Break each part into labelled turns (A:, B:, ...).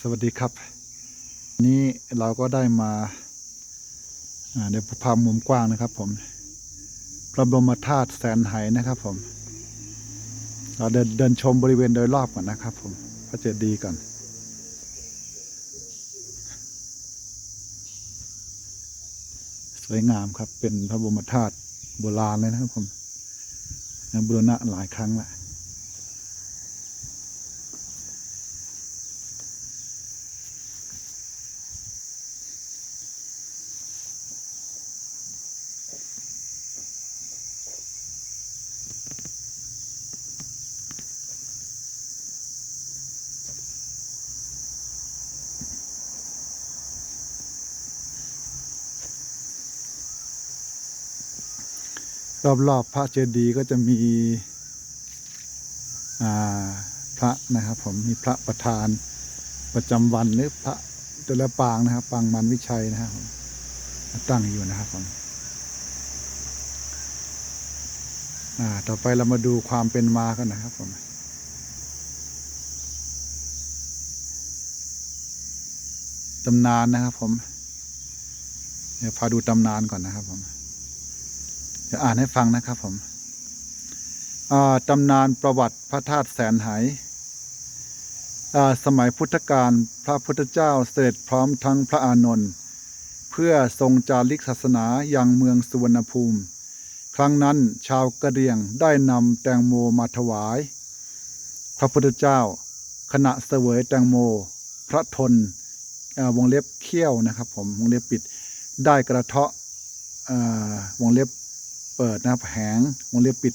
A: สวัสดีครับ นี้เราก็ได้มาเดี๋ยวพามุมกว้างนะครับ ผม พระบรมธาตุแสนไหนะครับผม เราเดินเดินชมบริเวณโดยรอบก่อนนะครับ ผมพระเจดีย์ก่อนสวยงามครับ เป็นพระบรมธาตุโบราณเลยนะครับผมบูรณะหลายครั้งแล้ว รอบๆพระเจดีย์ก็จะมีพระนะครับ ผมมีพระประธานประจำวันหรือพระตัวลปางนะครับ ปางมันวิชัยนะครับตั้งอยู่นะครับผมต่อไปเรามาดูความเป็นมากันนะครับผมตำนานนะครับผมเดี๋ยวพาดูตำนานก่อนนะครับผม จะอ่านให้ฟังนะครับผมตำนานประวัติพระธาตุแสนหอ่าสมัยพุทธกาลพระพุทธเจ้าเสด็จพร้อมทั้งพระอานนท์เพื่อทรงจาริกศาสนาอยังเมืองสุวรรณภูมิ ครั้งนั้นชาวกะเรียงได้นำแตงโมมาถวาย พระพุทธเจ้า ขณะเสวยแตงโม พระทนวงเล็บเขี้ยวนะครับผมวงเล็บปิดได้กระเทาะวงเล็บ เปิดนะครับแผงวงเล็บปิด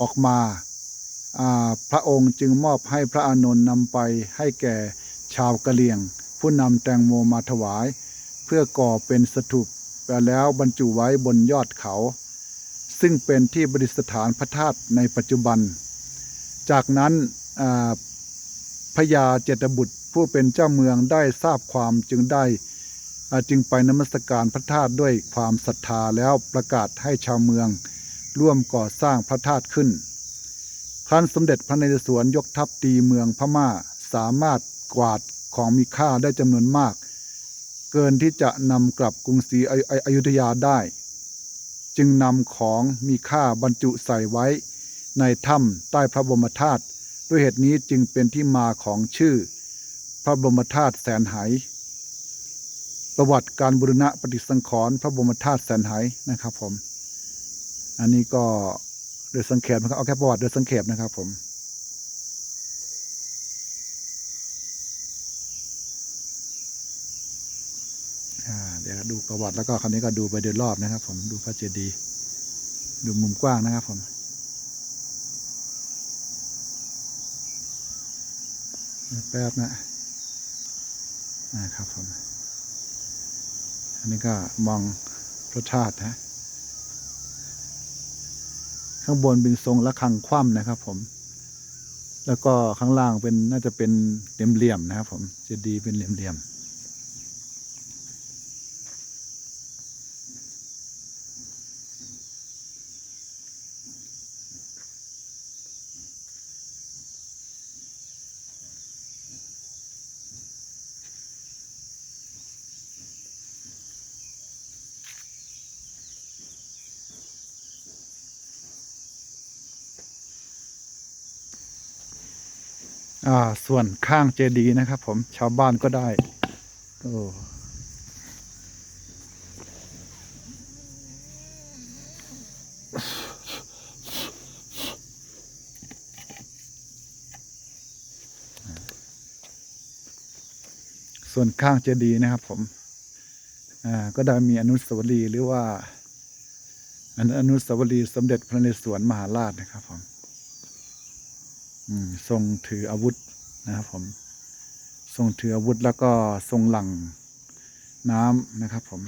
A: ออกมา พระองค์จึงมอบให้พระอานนท์นำไปให้แก่ชาวกะเหรี่ยง ผู้นำแตงโมมาถวาย เพื่อก่อเป็นสถูปแล้วบรรจุไว้บนยอดเขา ซึ่งเป็นที่ประดิษฐานพระธาตุในปัจจุบัน จากนั้นพญาเจตบุตรผู้เป็นเจ้าเมืองได้ทราบความจึงได้ จึงไปนมัสการพระธาตุด้วยความศรัทธาแล้วประกาศให้ชาวเมือง ร่วมก่อสร้างพระธาตุขึ้น ครั้นสมเด็จพระนเรศวรยกทัพตีเมืองพม่าสามารถกวาดของมีค่าได้จำนวนมาก เกินที่จะนำกลับกรุงศรีอยุออยุธยาได้ จึงนำของมีค่าบรรจุใส่ไว้ ในถ้ำใต้พระบรมธาตุด้วยเหตุนี้จึงเป็นที่มาของชื่อ พระบรมธาตุแสนไห ประวัติการบูรณะปฏิสังขรณ์พระบรมธาตุแสนไหนะครับ ผม อันนี้ก็โดยสังเขปนะครับเอาแค่ประวัติโดยสังเขปนะครับ ผมเดี๋ยวดูประวัติแล้วก็คราวนี้ก็ดูไปโดยรอบนะครับ ผมดูพระเจดีย์ดูมุมกว้างนะครับ ผมแป๊บนะนะครับผม นนี้ก็มองพระธาตุฮะข้างบนเป็นทรงระฆังคว่ำนะครับ ผม แล้วก็ข้างล่างเป็นน่าจะเป็นเหลี่ยมๆนะครับ ผมเจะดีย์เป็นเหลี่ยมๆ ส่วนข้างเจดีย์นะครับ ผมชาวบ้านก็ได้โอ้ส่วนข้างเจดีย์นะครับ ผมก็ได้มีอนุสาวรีย์หรือว่า อนุสาวรีย์สมเด็จพระนเรศวรมหาราชนะครับผม ทรงถืออาวุธนะครับผมทรงถืออาวุธแล้วก็ทรงหลังน้ำนะครับผม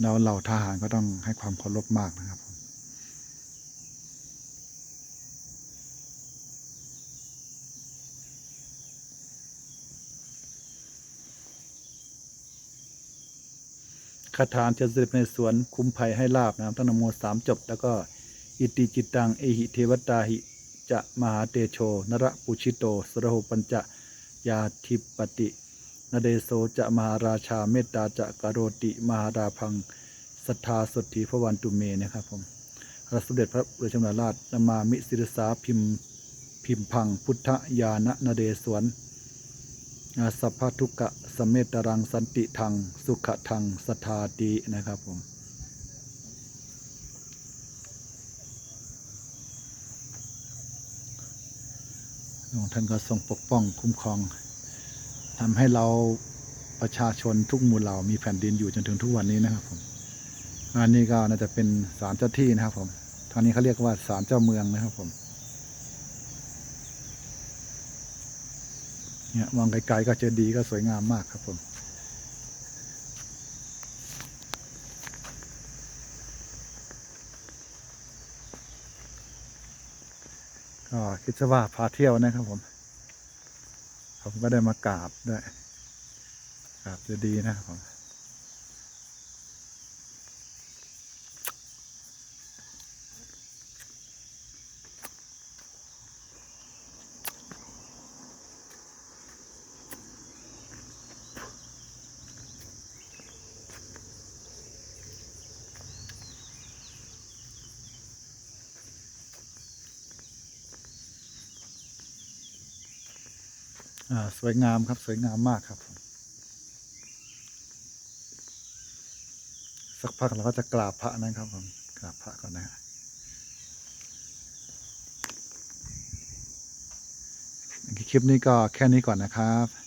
A: แล้วเหล่าทหารก็ต้องให้ความเคารพมากนะครับ คาถาจะเสด็จในสวนคุ้มภัยให้ลาบนะครับตั้งนโมสามจบ แล้วก็อิติจิตตังเอหิเทวตาหิจะมหาเตโช นระปุชิโตสระหปัญจะยาธิปตินเดโสจะมหาราชาเมตตาจะกโรติมหาราพังศรัทธาสดทีพระวันตุเมนะครับผมพระสมเด็จพระบรมราชนมามิสิรสาพิมพิมพัง พุทธญาณนเดสวนอาสัพพทุกะ สมเมตตรังสันติทัง สุขทังสทาตินะครับผมพระองค์ท่านก็ทรงปกป้องคุ้มครองทำให้เราประชาชนทุกหมู่เหล่ามีแผ่นดินอยู่จนถึงทุกวันนี้นะครับผมอันนี้ก็น่าจะเป็นศาลเจ้าที่นะครับผมทางนี้เขาเรียกว่าศาลเจ้าเมืองนะครับผม เนี่ยมองไกลๆก็เจดีก็สวยงามมากครับผมก็คิดซะว่าพาเที่ยวนะครับผม ผมก็ได้มากราบด้วยกราบจะดีนะครับผม สวยงามครับสวยงามมากครับผมสักพักเราก็จะกราบพระนะครับผมกราบพระก่อนนะฮะคลิปนี้ก็แค่นี้ก่อนนะครับ